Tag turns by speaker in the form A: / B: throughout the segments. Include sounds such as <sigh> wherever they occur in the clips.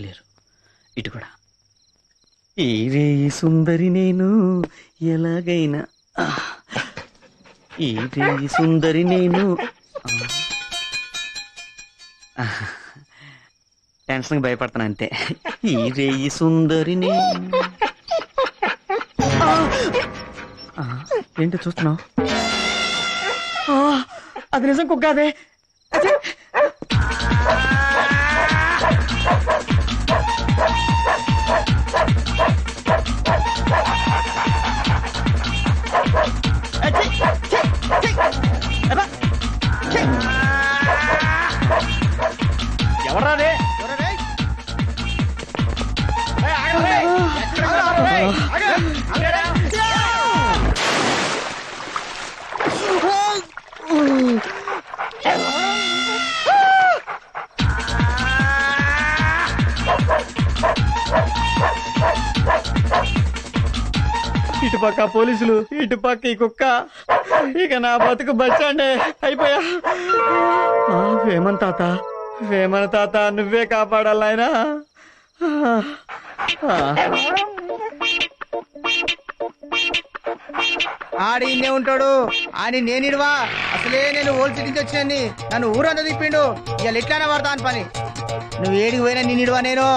A: లేరు. ఇటు కూడా. ఈ రేయి సుందరి నేను? ఎలాగైనా. ఈ రేయి సుందరి నేను? ఆ, టెన్షన్కి భయపడతాను అంతే. ఈ రేయి సుందరి నేను? ఆ, ఆ, ఏంటో చూస్తున్నావు? అది నిజం కుక్క అదే అదే. ఇటు పక్క పోలీసులు ఇటు పక్క ఈ కుక్క. ఇక నా బతుకు బస్టాండే అయిపోయా. ఆ, వేమన్ తాత. వేమన తాత నువ్వే కాపాడాలి ఆయన
B: ఆడి ఇన్నే ఉంటాడు. ఆడి నేనిడువా అసలే నేను ఓల్డ్ సిటీ నుంచి వచ్చాను నన్ను ఊరంతా తిప్పిండు. ఇవాళ ఎట్లానే పడతా అని పని. నువ్వు ఏడికి పోయినా నేనిడువా నేను?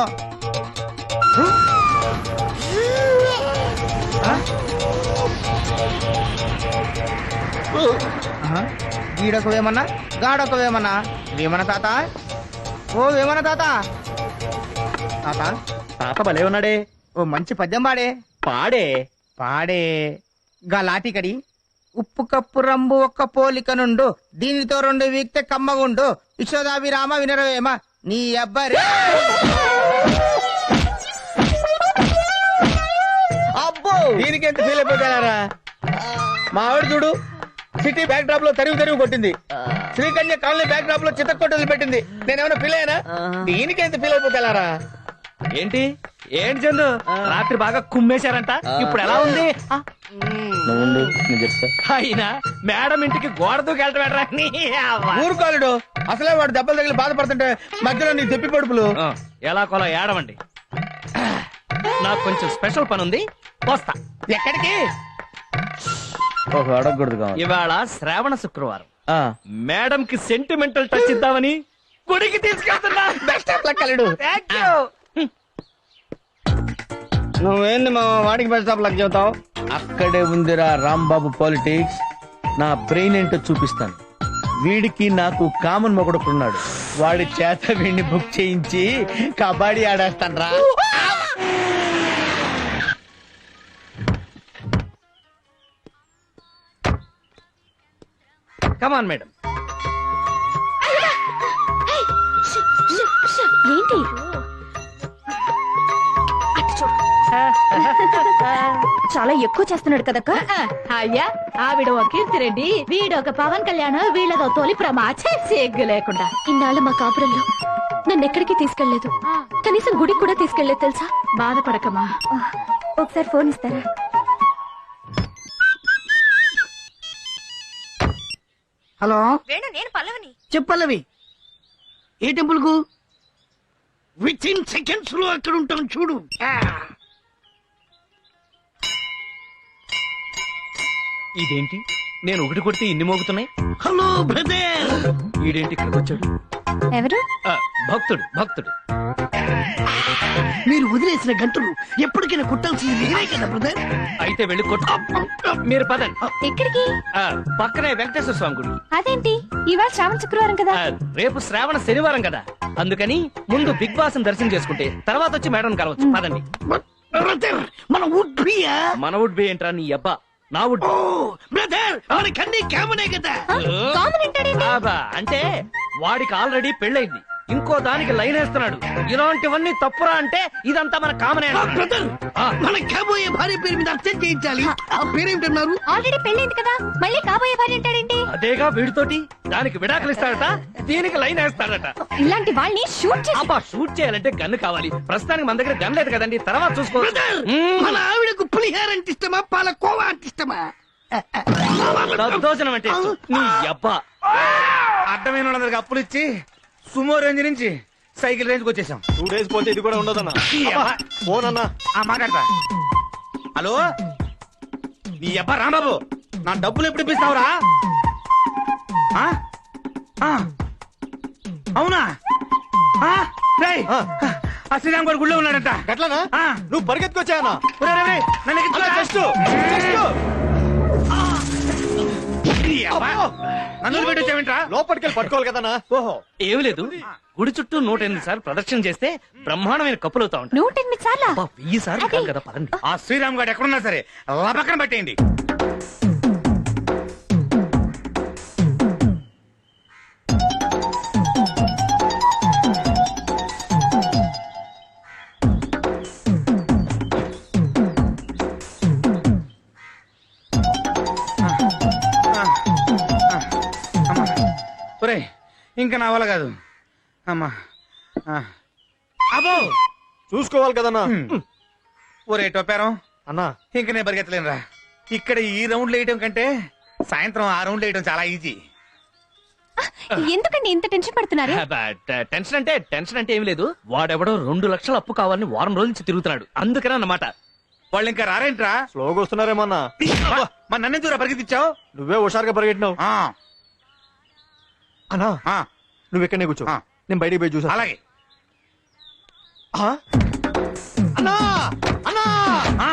B: గీడొక వేమన్నా గాడొక వేమన్నా వేమన తాత? ఓ వేమన తాత! తాత?
A: తాత భలే ఉన్నాడే.
B: ఓ మంచి పద్యం పాడే.
A: పాడే.
B: పాడే. గా లాటికడి ఉప్పు కప్పు రంబు ఒక్క పోలిక నుండు దీనితో రెండు వీక్తే కమ్మగుండు. యశోదాభిరామ వినరవేమ నీ అబ్బరే అబ్బో!
A: దీనికి ఎంత ఫీల్ అయిపోతారా? మా ఆవిడ చూడు. సిటీ బ్యాక్ డ్రాప్లో తరివి తరివి కొట్టింది. శ్రీకన్య కాలనీ బ్యాక్ డ్రాప్లో చిత్త కొట్టలు పెట్టింది. నేనేమైనా ఫీల్ అయ్యానా? దీనికి ఎంత ఫీల్ అయిపోగలరా
C: ఏంటి? ఏంటి చందు రాత్రి బాగా కుమ్మేశారంట. ఇప్పుడు ఎలా ఉంది? అయినా మేడం ఇంటికి గోడ దూకెళ్ళటం ఎట్రా? నీ అవ్వ.
B: ఊరుకోలేడు. అసలే వాడు దెబ్బలు తగిలి బాధపడుతుంటే మధ్యలో నీ తెప్పి పడుపులు.
C: ఎలా కొలా ఏడవండి. నాకు కొంచెం స్పెషల్ పని ఉంది వస్తా.
B: ఎక్కడికి?
A: ఓహో అడగకూడదు కావాలి.
C: ఇవాళ శ్రావణ శుక్రవారం. మేడం కి సెంటిమెంటల్ టచ్ ఇద్దామని గుడికి తీసుకెళ్తున్నా.
B: Best of luck.
A: నువ్వేంది మా వాడికి బెస్ట్ ఆఫ్ లక్ చెబుతావు? అక్కడే ఉందిరా రాంబాబు పాలిటిక్స్ నా బ్రెయిన్ ఏంటో చూపిస్తాను. వీడికి నాకు కామన్ మొగడుకున్నాడు. వాడి చేత వీడిని బుక్ చేయించి కబడ్డీ ఆడేస్తాను రా
C: కమాన్ మేడం
D: ఏంటి. చాలా ఎక్కువ చేస్తున్నాడు కదక్క?
E: అయ్యా ఆవిడ ఒక కీర్తిరెడ్డి వీడొక పవన్ కళ్యాణ్ వీళ్ళదో తొలి ప్రమాచే సిగ్గు లేకుండా.
D: ఇన్నాళ్ళు మా కాపురంలో నన్ను ఎక్కడికి తీసుకెళ్ళేదు కనీసం గుడికి కూడా తీసుకెళ్ళేదు తెలుసా?
E: బాధపడకమా
D: ఒకసారి ఫోన్ ఇస్తారా?
B: హలో?
D: వేణు నేను పల్లవిని.
B: చెప్పల్లవి ఏ టెంపుల్కు విత్ ఇన్ సెకండ్స్లో అక్కడ ఉంటాం చూడు.
C: ఇదేంటి? నేను ఒకటి కొడితే ఇన్ని మోగుతున్నాయి?
B: Hello brother.
C: ఈడేంటి ఇక్కడికి వచ్చాడు?
D: ఎవరు?
C: ఆ, భక్తుడు భక్తుడు.
B: మీరు వదిలేసిన గంటలు ఎప్పటికైనా కుట్టాల్సింది నేనే కదా బ్రదర్
C: అయితే వెళ్ళి కొట్టు. మీరు పదండి.
D: ఎక్కడికి?
C: ఆ, పక్కనే వెంకటేశ్వర స్వామి గుడి.
D: అదేంటి? ఇవాళ శ్రావణ శుక్రవారం కదా.
C: ఆ, రేపు శ్రావణ శనివారం కదా. అందుకని ముందు బిగ్ బాస్ దర్శనం చేసుకుంటే తర్వాత వచ్చి మేడం కలవచ్చు. పదండి.
B: బ్రదర్ మన వుడ్ బియా
C: మన వుడ్ బి ఏంట్రా నీ అబ్బా? నా వుడ్
B: ఓ బ్రదర్ వాడికి అన్ని కామనే కదా.
D: కామన్ అంటాడేంటి
C: ఆబా అంటే వాడికి ఆల్రెడీ పెళ్ళైంది ఇంకో దానికి లైన్ వేస్తున్నాడు. ఇలాంటివన్నీ తప్పురా అంటే ఇదంతా మన కామనే
B: బ్రదర్ మన కాబోయే భార్య పేరు మీద అర్చన చేయించాలి. ఆ పేరేమిటన్నారు
D: ఆల్రెడీ పెళ్ళైంది కదా. మళ్ళీ కాబోయే భార్య అంటాడేంటి?
C: అదేగా వీడితోటి? దానికి విడాకులు ఇస్తాడట దీనికి లైన్ వేస్తాడట.
D: ఇలాంటి వాళ్ళని షూట్ చేసి
C: అబ్బా షూట్ చేయాలంటే గన్ను కావాలి. ప్రస్తుతానికి మన దగ్గర గన్ లేదు కదండి తర్వాత చూసుకో.
B: మన ఆవిడకు పులిహార అంటే ఇష్టమా పాలకోవా అంటే ఇష్టమా
C: దద్దోజనం అంటే. నీ అబ్బా.
A: అడ్డమైన వాళ్ళందరికి అప్పులు ఇచ్చి సుమో రేంజ్ నుంచి
F: సైకిల్ రేంజ్కి వచ్చేసాం.
G: టూ డేస్ పోతే ఇది కూడా ఫోన్ అన్నా
F: ఆ మాట్లాడతా. హలో? నీ అబ్బా రాంబాబు నా డబ్బులు ఎప్పుడు ఇప్పిస్తావురా? ఆ? ఆ. అవునా? ఆ? శ్రీరామ్ గారు గుళ్ళో ఉన్నాడంట. ఆ.
G: నువ్వు
F: ఒరేయ్, నన్ను నన్ను పెట్టి వచ్చావేంట్రా
G: లోపలికి పట్టుకోవాలి కదన్నా
F: ఓహో!
C: ఏమి లేదు. గుడి చుట్టూ నూట ఎనిమిది సార్లు ప్రదక్షిణ చేస్తే బ్రహ్మాండమైన కప్పులు అవుతా ఉంటాయి.
D: నూట ఎనిమిది సార్లా?
C: అబ్బా, వెయ్యి సార్లు కాదు కదా పదండి.
F: ఆ శ్రీరామ్ గారు ఎక్కడున్నా సరే పక్కన పెట్టేయండి. ఇంకా నా వల్ల కాదు. అమ్మా. అబ్బో!
G: చూసుకోవాలి కదన్నా.
F: ఒరే టొప్పారం.
G: అన్నా.
F: ఇంక నేను పరిగెత్తలేనురా. ఇక్కడ ఈ రౌండ్లు వేయటం కంటే సాయంత్రం ఆ రౌండ్లు వేయటం చాలా ఈజీ.
D: ఎందుకండి ఇంత టెన్షన్ పడుతున్నారు?
C: టెన్షన్ అంటే టెన్షన్ అంటే ఏమి లేదు. వాడెవడో రెండు లక్షల అప్పు కావాలని వారం రోజుల నుంచి తిరుగుతున్నాడు. అందుకనే అన్నమాట.
F: వాళ్ళు ఇంకా రారేంట్రా?
G: స్లోగా వస్తున్నారేమన్నా?
F: మన నన్ను దూరా పరిగెత్తిచ్చావు?
G: నువ్వే హుషారుగా పరిగెట్టినావు.
F: ఆ,
G: అన్నా నువ్వు ఇక్కడనే కూర్చో. నేను బయటికి పోయి చూసా
F: అలాగే?
G: అన్నా అన్నా.
F: ఆ,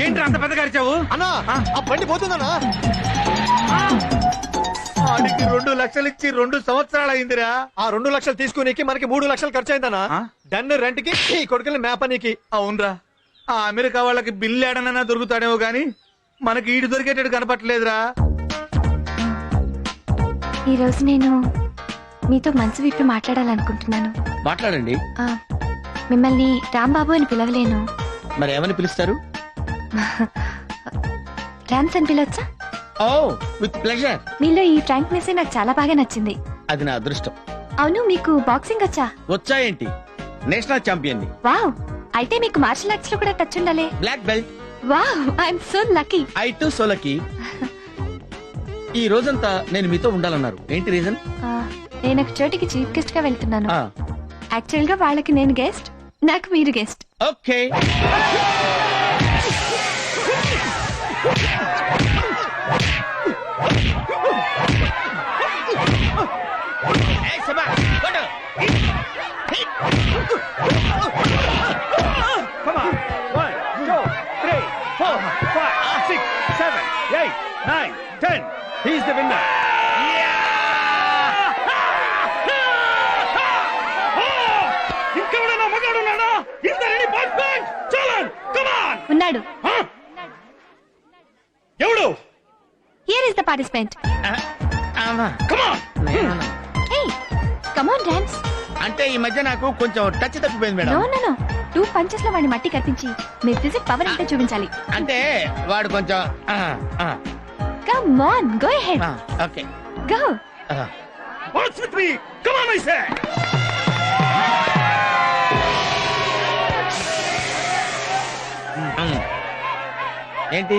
F: ఏంట్రా అంత పెద్దగా అరిచావు?
G: అన్నా ఆ. బండి పోతుందన్నా.
F: ఆడికి రెండు లక్షలు ఇచ్చి రెండు సంవత్సరాలు అయిందిరా.
G: ఆ రెండు లక్షలు తీసుకునేకి మనకి మూడు లక్షలు ఖర్చు అయిందన్నా
F: ఆ?
G: డన్ రెంట్కి ఈ కొడుకుని మేపనీకి.
F: అవునరా. ఆ అమెరికా వాళ్ళకి బిల్లు ఏడనైనా దొరుకుతాడేమో గాని మనకి ఈడు దొరికేటట్టు కనపట్లేదురా
D: ఈ రోజు నేను మీతో మనసు విప్పి మాట్లాడాలనుకుంటున్నాను.
A: మాట్లాడండి.
D: ఆ, మిమ్మల్ని రాంబాబు అని పిలవలేను.
A: మరి ఏమని పిలుస్తారు? <laughs>
D: ర్యామ్స్ అని పిలవచ్చా?
A: Oh with pleasure.
D: మీలో ఈ ఫ్రాంక్నెస్ నాకు చాలా బాగా నచ్చింది.
A: అది నా అదృష్టం.
D: అవును మీకు బాక్సింగ్ వచ్చా?
A: వచ్చాయేంటి నేషనల్ ఛాంపియన్ని
D: వావ్ అయితే మీకు మార్షల్ ఆర్ట్స్లో కూడా టచ్ ఉండాలి.
A: Black belt.
D: Wow I'm so lucky.
A: I too so lucky <laughs> ఈ రోజంతా నేను మీతో ఉండాలన్నారు. ఏంటి రీజన్
D: నేను ఒక చోటికి చీఫ్ గెస్ట్గా వెళ్తున్నాను. యాక్చువల్గా వాళ్ళకి నేను గెస్ట్ నాకు మీరు guest
A: okay
C: four, five, six, seven, eight, nine, ten. He's the winner. ఇంకెవడైనా మగాడున్నాడా ఇంత రెడీ పార్టిసిపెంట్ చలన్ కమాన్
D: ఉన్నాడు.
C: ఎవడు?
D: Here is the participant
C: come on
D: hey come on dance
A: అంటే ఈ మధ్య నాకు కొంచెం టచ్ తప్పిపోయింది
D: no
A: madam
D: no no two పంచెస్లో వాడిని మట్టి కత్తించి మీ ఫిజిక్ పవర్ అంటే చూపించాలి.
A: అంటే వాడు కొంచెం
D: come on go ahead
A: okay.
D: Go.
C: What's with me come on I say.
A: ఏంటి?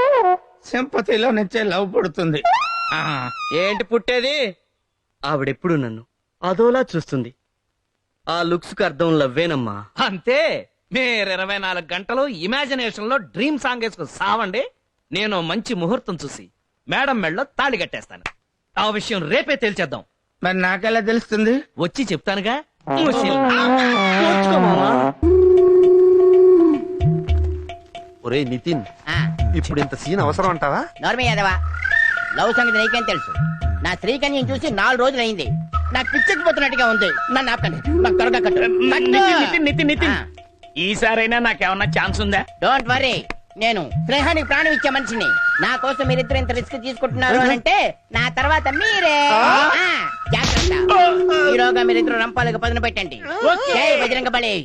F: సింపతిలో నుంచే లవ్ పుడుతుంది. ఆ,
C: ఏంటి పుట్టేది? ఆవిడెప్పుడు నన్ను అదోలా చూస్తుంది. ఆ లుక్స్కు అర్థం లవ్వేనమ్మా. అంతే. మీరు ఇరవై నాలుగు గంటలు ఇమాజినేషన్లో డ్రీమ్ సాంగ్ వేసుకుని సావండి. నేను మంచి ముహూర్తం చూసి మేడం మెళ్ళలో తాళి కట్టేస్తాను. ఆ విషయం రేపే తేల్చేద్దాం.
F: మరి నాకెలా తెలుస్తుంది?
C: వచ్చి చెప్తానుగా. ముసిల్. కూర్చో మావా.
H: ఒరే నితిన్ ఇప్పుడు ఇంత సీన్ అవసరం అంటావా?
I: నోర్మి యాదవా లవ్ సంగతి నీకేం తెలుసు? నా స్త్రీకన్యం చూసి నాలుగు రోజులు అయింది. నాకు పిచ్చెక్కిపోతున్నట్టుగా ఉంది. నన్ను ఆపకండి. నాకు త్వరగా కట్టు.
F: నితిన్ నితిన్ నితిన్ ఈసారైనా నాకేమన్నా ఛాన్స్ ఉందా?
I: డోంట్ వరీ నేను స్నేహానికి ప్రాణం ఇచ్చే మనిషిని. నా కోసం మీరిద్దరు ఇంత రిస్క్ తీసుకుంటున్నారు అని అంటే నా తర్వాత మీరే. ఆ, జాగ్రత్త. ఈరోగా మీరిద్దరు రంపాలకు పదును పెట్టండి. బజరంగ బలి.